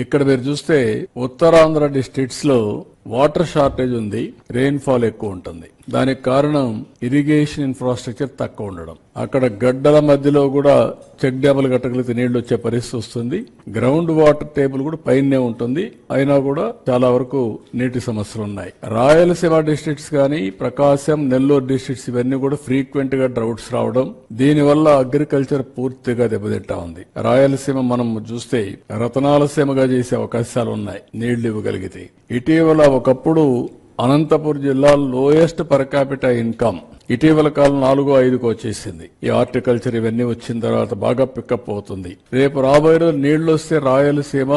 ఇక్కడ మీరు చూస్తే ఉత్తరాంధ్ర డిస్ట్రిక్ట్స్లో వాటర్ షార్టేజ్ ఉంది రెయిన్ఫాల్ ఎక్కువ ఉంటుంది. దానికి కారణం ఇరిగేషన్ ఇన్ఫ్రాస్ట్రక్చర్ తక్కువ ఉండడం. అక్కడ గడ్డల మధ్యలో కూడా చెక్ డ్యాములు కట్టగలిగితే నీళ్ళు వచ్చే పరిస్థితి వస్తుంది. గ్రౌండ్ వాటర్ టేబుల్ కూడా పైనే ఉంటుంది. అయినా కూడా చాలా వరకు నీటి సమస్యలు ఉన్నాయి. రాయలసీమ డిస్ట్రిక్ట్స్ కానీ ప్రకాశం నెల్లూరు డిస్ట్రిక్ట్స్ ఇవన్నీ కూడా ఫ్రీక్వెంట్గా డ్రౌట్స్ రావడం దీనివల్ల అగ్రికల్చర్ పూర్తిగా దెబ్బతింటా ఉంది. రాయలసీమ మనం చూస్తే రతనాలసీమగా చేసే అవకాశాలు ఉన్నాయి నీళ్ళు ఇవ్వగలిగితే. ఇటీవల ఒకప్పుడు అనంతపూర్ జిల్లా లోయెస్ట్ పర్ క్యాపిటల్ ఇన్కమ్ ఇటీవల కాలం నాలుగో ఐదుకు వచ్చేసింది. ఈ హార్టికల్చర్ ఇవన్నీ వచ్చిన తర్వాత బాగా పికప్ అవుతుంది. రేపు రాబోయే రోజు నీళ్ళు వస్తే రాయలసీమ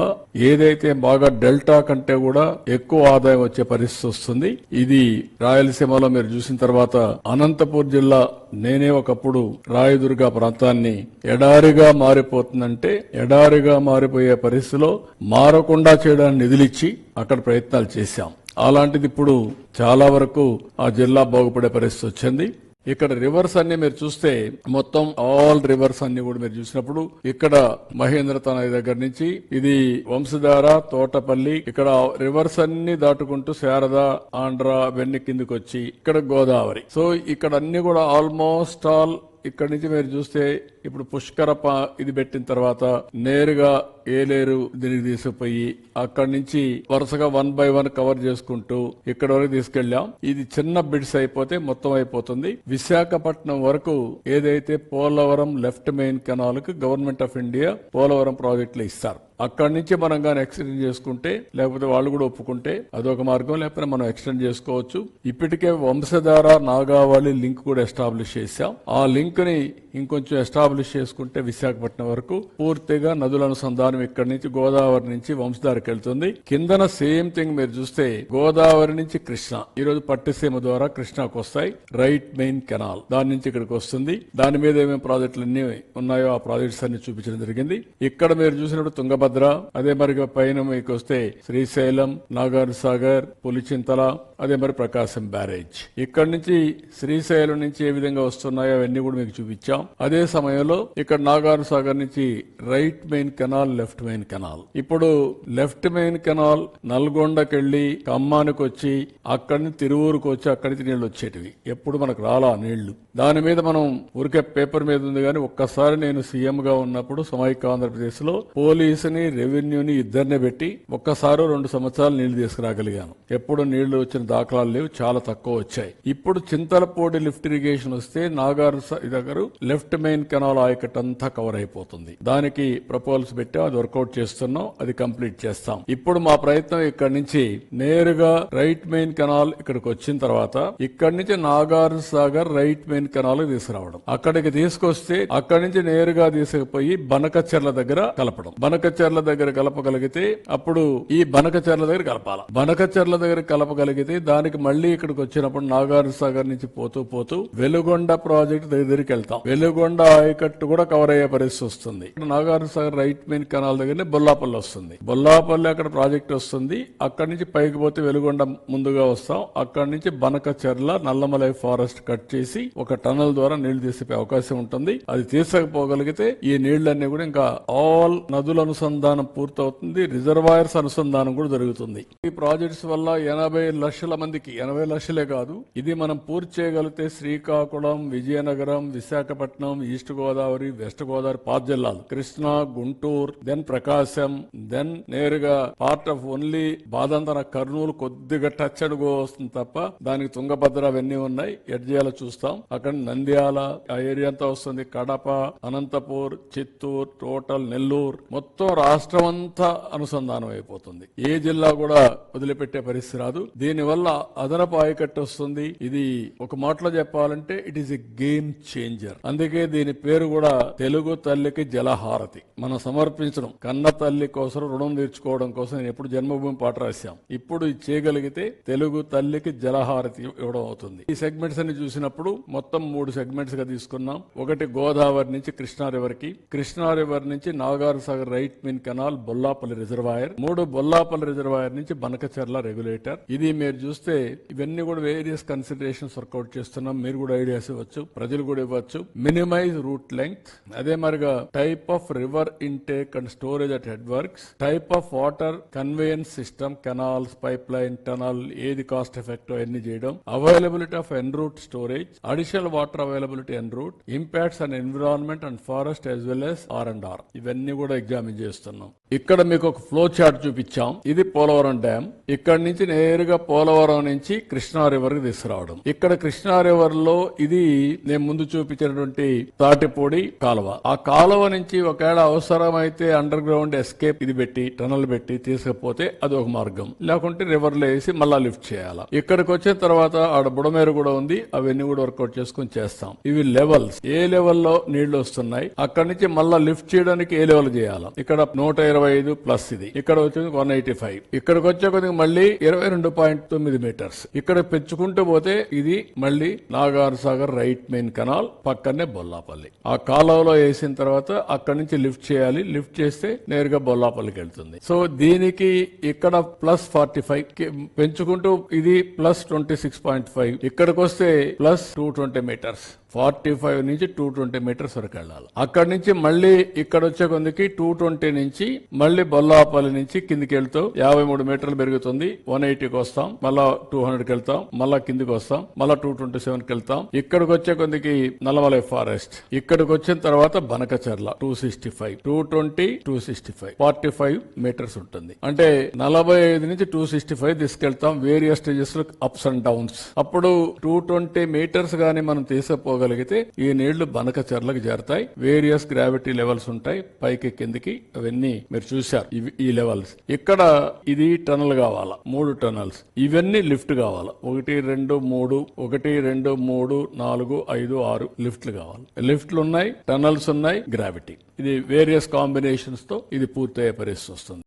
ఏదైతే బాగా డెల్టా కంటే కూడా ఎక్కువ ఆదాయం వచ్చే పరిస్థితి వస్తుంది ఇది రాయలసీమలో మీరు చూసిన తర్వాత అనంతపూర్ జిల్లా నేనే ఒకప్పుడు రాయదుర్గ ప్రాంతాన్ని ఎడారిగా మారిపోతుందంటే ఎడారిగా మారిపోయే పరిస్థితిలో మారకుండా చేయడానికి నిధులిచ్చి అక్కడ ప్రయత్నాలు చేశాం. అలాంటిది ఇప్పుడు చాలా వరకు ఆ జిల్లా బాగుపడే పరిస్థితి వచ్చింది. ఇక్కడ రివర్స్ అన్ని మీరు చూస్తే మొత్తం ఆల్ రివర్స్ అన్ని కూడా మీరు చూసినప్పుడు ఇక్కడ మహేంద్ర తనయ దగ్గర నుంచి ఇది వంశధార తోటపల్లి ఇక్కడ రివర్స్ అన్ని దాటుకుంటూ శారద ఆంధ్ర వెన్ని కిందకి వచ్చి ఇక్కడ గోదావరి. సో ఇక్కడ అన్ని కూడా ఆల్మోస్ట్ ఆల్ ఇక్కడ నుంచి మీరు చూస్తే ఇప్పుడు పుష్కరప ఇది పెట్టిన తర్వాత నేరుగా ఏలేరు దీనికి తీసుకుపోయి అక్కడి నుంచి వరుసగా వన్ బై వన్ కవర్ చేసుకుంటూ ఇక్కడ వరకు తీసుకెళ్ళాం. ఇది చిన్న బిడ్స్ అయిపోతే మొత్తం అయిపోతుంది. విశాఖపట్నం వరకు ఏదైతే పోలవరం లెఫ్ట్ మెయిన్ కెనాల్కు గవర్నమెంట్ ఆఫ్ ఇండియా పోలవరం ప్రాజెక్టులు ఇస్తారు. అక్కడి నుంచి మనం కానీ ఎక్స్టెండ్ చేసుకుంటే లేకపోతే వాళ్ళు కూడా ఒప్పుకుంటే అదొక మార్గం. లేకపోతే మనం ఎక్స్టెండ్ చేసుకోవచ్చు. ఇప్పటికే వంశధార నాగావళి లింక్ కూడా ఎస్టాబ్లిష్ చేశాం. ఆ లింక్ని ఇంకొంచెం ఎస్టాబ్లిష్ చేసుకుంటే విశాఖపట్నం వరకు పూర్తిగా నదుల అనుసంధానం ఇక్కడ నుంచి గోదావరి నుంచి వంశధారకి వెళ్తుంది. కిందన సేమ్ థింగ్ మీరు చూస్తే గోదావరి నుంచి కృష్ణ. ఈ రోజు పట్టిసీమ ద్వారా కృష్ణకు వస్తాయి. Right main canal. దాని నుంచి ఇక్కడికి వస్తుంది. దాని మీద ఏమేమి ప్రాజెక్టులు అన్ని ఉన్నాయో ఆ ప్రాజెక్ట్స్ అన్ని చూపించడం జరిగింది. ఇక్కడ మీరు చూసినప్పుడు తుంగభద్ర అదే మరి పైన మీకు వస్తే శ్రీశైలం నాగార్ సాగర్ పులిచింతల అదే మరి ప్రకాశం బ్యారేజ్. ఇక్కడ నుంచి శ్రీశైలం నుంచి ఏ విధంగా వస్తున్నాయో అవన్నీ కూడా మీకు చూపించాం. అదే సమయంలో ఇక్కడ నాగార్ సాగర్ నుంచి right main canal left main canal. ఇప్పుడు లెఫ్ట్ మెయిన్ కెనాల్ నల్గొండకెళ్ళి ఖమ్మానికి వచ్చి అక్కడి నుంచి తిరువూరుకు వచ్చి అక్కడి నుంచి నీళ్ళు వచ్చేటివి. ఎప్పుడు మనకు రాలా నీళ్ళు? దాని మీద మనం ఊరికే పేపర్ మీద ఉంది కానీ ఒక్కసారి నేను సీఎం గా ఉన్నప్పుడు సమైక్య ఆంధ్రప్రదేశ్లో పోలీసుని రెవెన్యూని ఇద్దరిని పెట్టి ఒక్కసారి రెండు సంవత్సరాలు నీళ్ళు తీసుకురాగలిగాను. ఎప్పుడు నీళ్ళు వచ్చిన దాఖలాలు లేవు చాలా తక్కువ వచ్చాయి. ఇప్పుడు చింతలపూడి లిఫ్ట్ ఇరిగేషన్ వస్తే నాగార్ దగ్గర లెఫ్ట్ మెయిన్ కెనాల్ హిమాలయకట్ అంతా కవర్ అయిపోతుంది. దానికి ప్రపోజల్స్ పెట్టాం అది వర్కౌట్ చేస్తున్నాం అది కంప్లీట్ చేస్తాం. ఇప్పుడు మా ప్రయత్నం ఇక్కడ నుంచి నేరుగా రైట్ మెయిన్ కెనాల్ ఇక్కడికి వచ్చిన తర్వాత ఇక్కడి నుంచి Nagar Sagar right main canal తీసుకురావడం. అక్కడికి తీసుకొస్తే అక్కడి నుంచి నేరుగా తీసుకుపోయి బనకచెర్ల దగ్గర కలపడం. బనకచెర్ల దగ్గర కలపగలిగితే అప్పుడు ఈ బనకచెర్ల దగ్గర కలపాల. బనకచెర్ల దగ్గర కలపగలిగితే దానికి మళ్ళీ ఇక్కడికి వచ్చినప్పుడు నాగార్ సాగర్ నుంచి పోతూ పోతూ వెలుగొండ ప్రాజెక్ట్ దగ్గరికి వెళ్తాం. వెలుగొండ కట్టు కూడా కవర్ అయ్యే పరిస్థితి వస్తుంది. Nagarjuna Sagar right main canal దగ్గర బొల్లాపల్లి వస్తుంది. బొల్లాపల్లి అక్కడ ప్రాజెక్ట్ వస్తుంది. అక్కడి నుంచి పైకి పోతే వెలుగొండ ముందుగా వస్తాం. అక్కడి నుంచి బనకచెర్ల నల్లమలై ఫారెస్ట్ కట్ చేసి ఒక టనల్ ద్వారా నీళ్ళు తీసిపోయే అవకాశం ఉంటుంది. అది తీసకపోగలిగితే ఈ నీళ్ళన్నీ కూడా ఇంకా ఆల్ నదుల అనుసంధానం పూర్తవుతుంది. రిజర్వాయర్స్ అనుసంధానం కూడా జరుగుతుంది. ఈ ప్రాజెక్ట్స్ వల్ల ఎనభై లక్షల మందికి ఎనభై లక్షలే కాదు ఇది మనం పూర్తి చేయగలిగితే శ్రీకాకుళం విజయనగరం విశాఖపట్నం ఈస్ట్ గోదావరి గోదావరి వెస్ట్ గోదావరి పాత జిల్లాలు. కృష్ణా గుంటూరు దెన్ ప్రకాశం దెన్ నేరుగా పార్ట్ ఆఫ్ ఓన్లీ బాదంతన కర్నూలు కొద్దిగా టచ్ అడుగు వస్తుంది తప్ప దానికి తుంగభద్ర అవన్నీ ఉన్నాయి. ఎడ్ చేయాలో చూస్తాం. అక్కడ నంద్యాల ఆ ఏరియా అంతా వస్తుంది. కడప అనంతపూర్ చిత్తూరు టోటల్ నెల్లూరు. మొత్తం రాష్ట్రం అంతా అనుసంధానం అయిపోతుంది. ఏ జిల్లా కూడా వదిలిపెట్టే పరిస్థితి రాదు. దీనివల్ల అదనపు ఆయకట్టు వస్తుంది. ఇది ఒక మాటలో చెప్పాలంటే it is a game changer అందుకే దీని పేరు పేరు కూడా తెలుగు తల్లికి జలహారతి. మనం సమర్పించడం కన్న తల్లి కోసం రుణం తీర్చుకోవడం కోసం నేను ఎప్పుడు జన్మభూమి పాట రాశాం. ఇప్పుడు ఇది చేయగలిగితే తెలుగు తల్లికి జలహారతి ఇవ్వడం అవుతుంది. ఈ సెగ్మెంట్స్ అని చూసినప్పుడు మొత్తం మూడు సెగ్మెంట్స్గా తీసుకున్నాం. ఒకటి గోదావరి నుంచి కృష్ణా రివర్కి కృష్ణా రివర్ నుంచి Nagar Sagar right main canal Bollapalli reservoir మూడు బొల్లాపల్లి రిజర్వాయర్ నుంచి బనకచర్ల రెగ్యులేటర్. ఇది మీరు చూస్తే ఇవన్నీ కూడా వేరియస్ కన్సిడరేషన్స్ వర్కౌట్ చేస్తున్నాం. మీరు కూడా ఐడియాస్ ఇవ్వచ్చు ప్రజలు కూడా ఇవ్వచ్చు. మినిమైజ్ రూట్ రూట్ లెంగ్త్ అదే మరిగా type of river intake and storage at head works type of water conveyance system canals pipe line tunnel ఏది కాస్ట్ ఎఫెక్ట్ అన్ని చేయడం. Availability of en route storage additional water availability en route impacts and environment and forest as well as R and R ఇవన్నీ కూడా examine చేస్తున్నాం. ఇక్కడ మీకు ఒక flow chart చూపించాం. ఇది పోలవరం డ్యామ్ ఇక్కడ నుంచి నేరుగా పోలవరం నుంచి కృష్ణా రివర్కి తీసుకురావడం. ఇక్కడ కృష్ణా రివర్లో ఇది నేను ముందు చూపించినటువంటి తాటిపూడి కాలువ. ఆ కాలువ నుంచి ఒకవేళ అవసరమైతే అండర్ గ్రౌండ్ ఎస్కేప్ ఇది పెట్టి టనల్ పెట్టి తీసుకపోతే అది ఒక మార్గం. లేకుంటే రివర్లో వేసి మళ్ళా లిఫ్ట్ చేయాలి. ఇక్కడికి వచ్చిన తర్వాత ఆడ బుడమేరు కూడా ఉంది అవన్నీ కూడా వర్కౌట్ చేసుకుని చేస్తాం. ఇవి లెవెల్స్ ఏ లెవెల్లో నీళ్ళు వస్తున్నాయి అక్కడి నుంచి మళ్ళా లిఫ్ట్ చేయడానికి ఏ లెవెల్ చేయాలి. ఇక్కడ నూట ఇరవై ఐదు ప్లస్ ఇది. ఇక్కడ వచ్చింది వన్ ఎయిటీ ఫైవ్ ఇక్కడికి వచ్చే కొద్దిగా మళ్ళీ ఇరవై రెండు పాయింట్ తొమ్మిది మీటర్స్ ఇక్కడ పెంచుకుంటూ పోతే ఇది మళ్ళీ Nagar Sagar right main canal పక్కనే బొల్లాపల్లి. ఆ కాలువలో వేసిన తర్వాత అక్కడి నుంచి లిఫ్ట్ చేయాలి. లిఫ్ట్ చేస్తే నేరుగా బొల్లాపల్లికి వెళ్తుంది. సో దీనికి ఇక్కడ ప్లస్ ఫార్టీ ఫైవ్ పెంచుకుంటూ ఇది plus twenty six point five. ఇక్కడికి వస్తే plus two twenty meters. Forty five నుంచి టూ ట్వంటీ మీటర్స్ వరకు వెళ్ళాలి. అక్కడి నుంచి మళ్ళీ ఇక్కడ వచ్చే కొందికి టూ ట్వంటీ నుంచి మళ్ళీ బొల్లాపల్లి నుంచి కిందికి వెళ్తూ యాభై మూడు మీటర్లు పెరుగుతుంది. వన్ ఎయిటీకి వస్తాం. మళ్ళా టూ హండ్రెడ్కి వెళ్తాం. మళ్ళా కిందికి వస్తాం. మళ్ళా టూ ట్వంటీ సెవెన్కి వెళ్తాం. ఇక్కడికి వచ్చే కొందికి నల్లమలై ఫారెస్ట్. ఇక్కడ ఇక్కడికి వచ్చిన తర్వాత Banakacherla two sixty five two twenty two sixty five forty five meters ఉంటుంది. అంటే నలభై ఐదు నుంచి టూ సిక్స్టీ ఫైవ్ తీసుకెళ్తాం వేరియస్ స్టేజెస్లో అప్స్ అండ్ డౌన్స్ అప్పుడు టూ ట్వంటీ మీటర్స్ గానీ మనం తీసుకుపోగలిగితే ఈ నీళ్ళు బనక చెర్లకు చేరతాయి. వేరియస్ గ్రావిటీ లెవెల్స్ ఉంటాయి. పైకి కిందికి అవన్నీ మీరు చూశారు. ఇవి ఈ లెవెల్స్ ఇక్కడ ఇది టనల్ కావాలా? మూడు టనల్స్ ఇవన్నీ లిఫ్ట్ కావాలా? ఒకటి రెండు మూడు ఒకటి రెండు మూడు నాలుగు ఐదు ఆరు లిఫ్ట్లు కావాలి. లిఫ్ట్లు ఉన్నాయి టనల్స్ ఉన్నాయి గ్రావిటీ ఇది వేరియస్ కాంబినేషన్స్తో ఇది పూర్తయ్యే పరిస్థితి వస్తుంది.